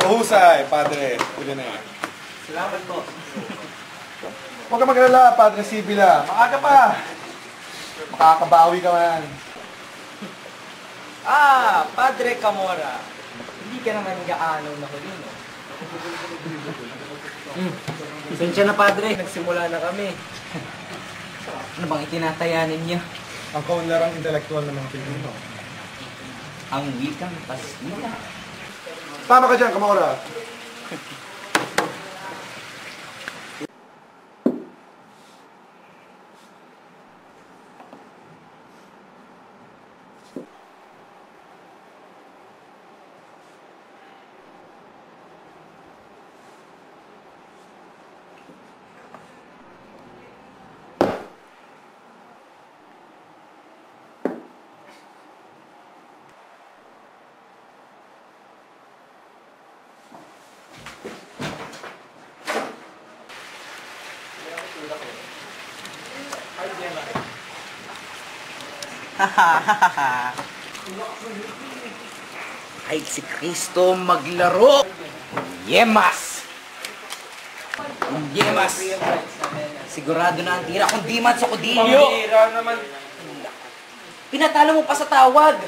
Mahusay, Padre. Pwede na yan. Salamat po. Huwag ka magalala, Padre Sibila. Maaga pa. Makakabawi ka man. Ah, Padre Camora. Hindi ka naman gaano na huli, no? Hmm. Pasensya na, Padre. Nagsimula na kami. Ano bang itinatayanin niyo? Ang kaunlarang intelektual ng mga Pilipino. Ang wikang Kastila. Tama ka dyan, Kamora. Ay, si Kristo maglaro! Yemas! Yemas! Sigurado na ang tira kung di man sa kudilyo! naman. Pinatalo mo pa sa tawag!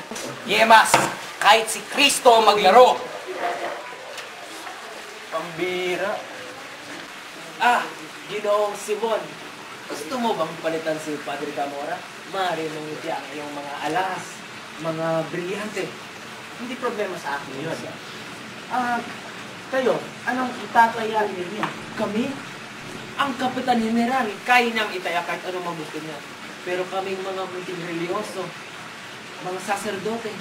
Yemas! Kahit si Kristo maglaro! Pambira. Ah, Ginoong Simon, gusto mo bang palitan si Padre Camora? Maaari mong itiyak yung mga alas, mga brilyante. Hindi problema sa akin yun. Ah, kayo, anong itatayain niyo? Kami? Ang Kapitan General, kaya niyang itaya kahit anong magusto niya. Pero kaming mga munting religyoso, mga saserdote,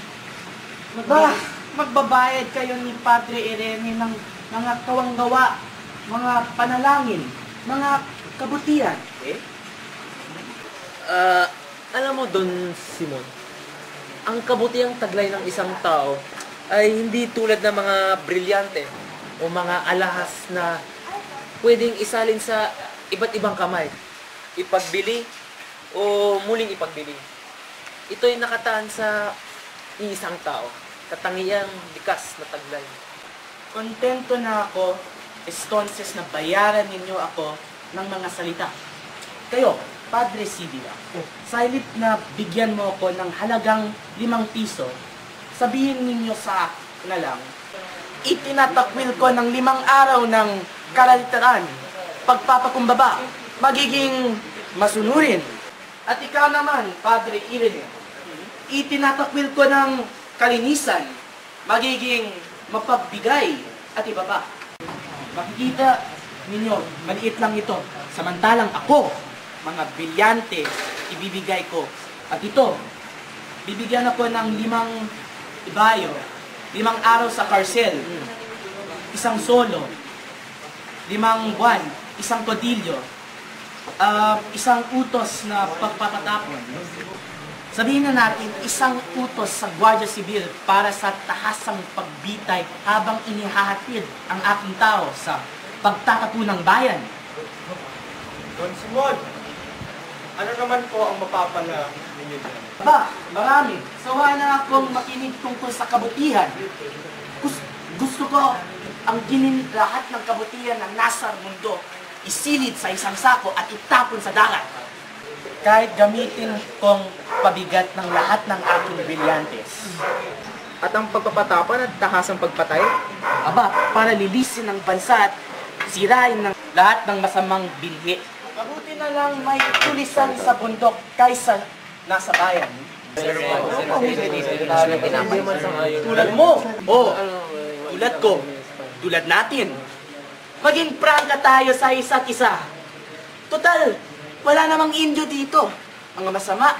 Ba, magbabayad kayo ni Padre Irene ng mga kawanggawa, mga panalangin, mga kabutihan. eh? Ah, alam mo Don Simon, ang kabutiang taglay ng isang tao ay hindi tulad ng mga brilyante o mga alahas na pwedeng isalin sa iba't ibang kamay. Ipagbili o muling ipagbili. Ito'y nakataan sa iisang tao. Katangiang likas na taglay. Kontento na ako, estonses na bayaran ninyo ako ng mga salita. Kayo, Padre Sibila, sa halip na bigyan mo ako ng halagang limang piso, sabihin ninyo sa na lang, itinatakwil ko ng limang araw ng kalaliteran, pagpapakumbaba, magiging masunurin. At ikaw naman, Padre Irene, itinatakwil ko ng kalinisan, magiging mapagbigay at iba pa. Makikita ninyo, maliit lang ito. Samantalang ako, mga bilyante, ibibigay ko. At ito, bibigyan ako ng limang ibayo, limang araw sa karsel, isang solo, limang buwan, isang kodilyo, ah, isang utos na pagpapatapon. Sabihin na natin, isang utos sa Guardia Civil para sa tahasang pagbitay habang inihahatid ang aking tao sa pagtatapo ng bayan. Don Simon, ano naman po ang mapapala ninyo dyan? Ba, marami. Sawa na akong makinig tungkol sa kabutihan. Gusto, gusto ko ang ginin lahat ng kabutihan na nasa mundo isilid sa isang sako at itapon sa dagat. Kahit gamitin kong pabigat ng lahat ng aking brilyantes. At ang pagpapatapan at tahasang pagpatay Aba, para lilisin ng bansa at sirain ng lahat ng masamang binhi. Mabuti na lang may tulisan sa bundok kaysa nasa bayan. Tulad mo, o tulad ko, tulad natin. Maging prangka tayo sa isa't isa. Total, wala namang Indio dito. Ang masama,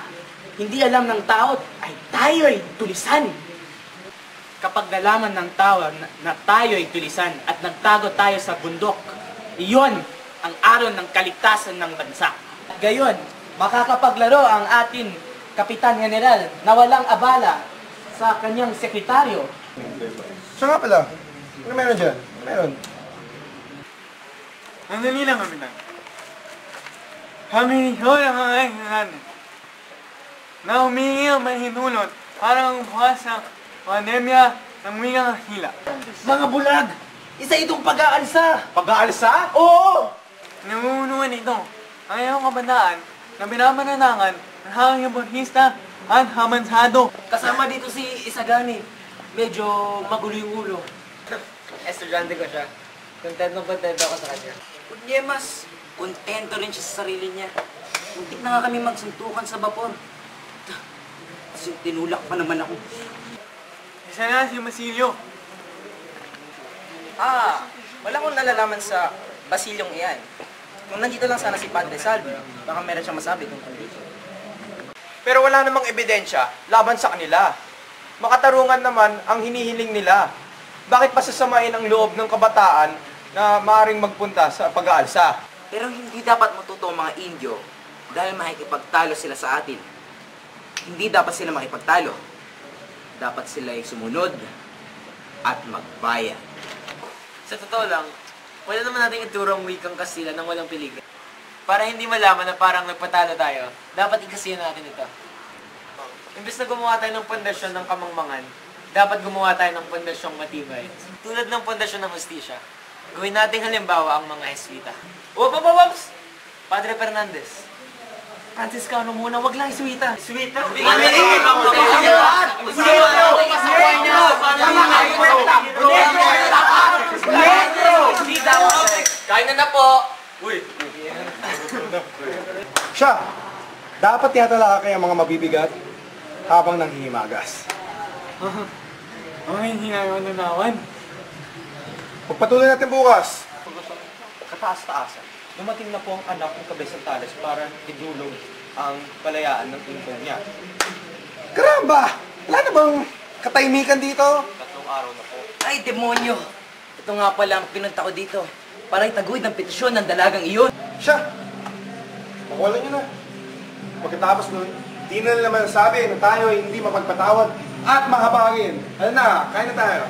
hindi alam ng tao ay tayo'y tulisan. Kapag nalaman ng tao na, na tayo'y tulisan at nagtago tayo sa bundok, iyon ang aron ng kaligtasan ng bansa. Gayon, makakapaglaro ang atin Kapitan General na walang abala sa kanyang sekretaryo. Siya nga pala. Ano meron dyan? Ano meron? Nandali lang kami lang. Kami, lang ang aking na humingi ang mahinulot para bukas ng pandemya ng wingang hila. Mga bulag! Isa itong pag-aalsa! Pag-aalsa? Oo! Nangungunuan ito ang iyong kabataan na binamananangan ng hanging buhista at hamansado. Kasama dito si Isagani. Medyo magulo yung ulo. Estudyante ko siya. Contento contento ako sa kanya. Kundi mas kontento rin siya sa sarili niya. Muntik na nga kami magsuntukan sa bapor. Kasi tinulak pa naman ako. Isa na si Masilio. Ah, wala akong nalalaman sa Basilyong iyan. Kung nandito lang sana si Padre Salvi, baka meron siyang masabi tungkol dito. Pero wala namang ebidensya laban sa kanila. Makatarungan naman ang hinihiling nila. Bakit pa sasamain ang loob ng kabataan na maaring magpunta sa pag-aalsa? Pero hindi dapat matuto ang mga Indio dahil makikipagtalo sila sa atin. Hindi dapat sila makipagtalo. Dapat sila ay sumunod at magbayan. Sa totoo lang, wala naman natin ituro ang wikang Kastila nang walang piligan. Para hindi malaman na parang nagpatalo tayo, dapat ikasiyan natin ito. Imbes na gumawa tayo ng pundasyon ng kamangmangan, dapat gumawa tayo ng pundasyong matibay. Tulad ng pundasyon ng hustisya, gawin nating halimbawa ang mga Eswita. Wop, wop, wop! Padre Fernandez. Franciscano muna, wag lang Eswita. Eswita? Kain na na po! Siya, dapat yata lalaki ang mga mabibigat habang nanghihimagas. Ang hihina yung nanawan. Pagpatuloy natin bukas. Kataas-taasan. Dumating na po ang anak ng Kabesang Talas para idulog ang palayaan ng tungkol niya. Karamba! Wala na bang katahimikan dito? Tatlong araw na po. Ay, demonyo! Ito nga pala ang pinunta ko dito. Para itaguid ng petisyon ng dalagang iyon. Siya! Makuha niyo na. Pagkatapos nun, di na naman sabi na tayo ay hindi mapagpatawad at mahabagin. Ano na, kain na tayo.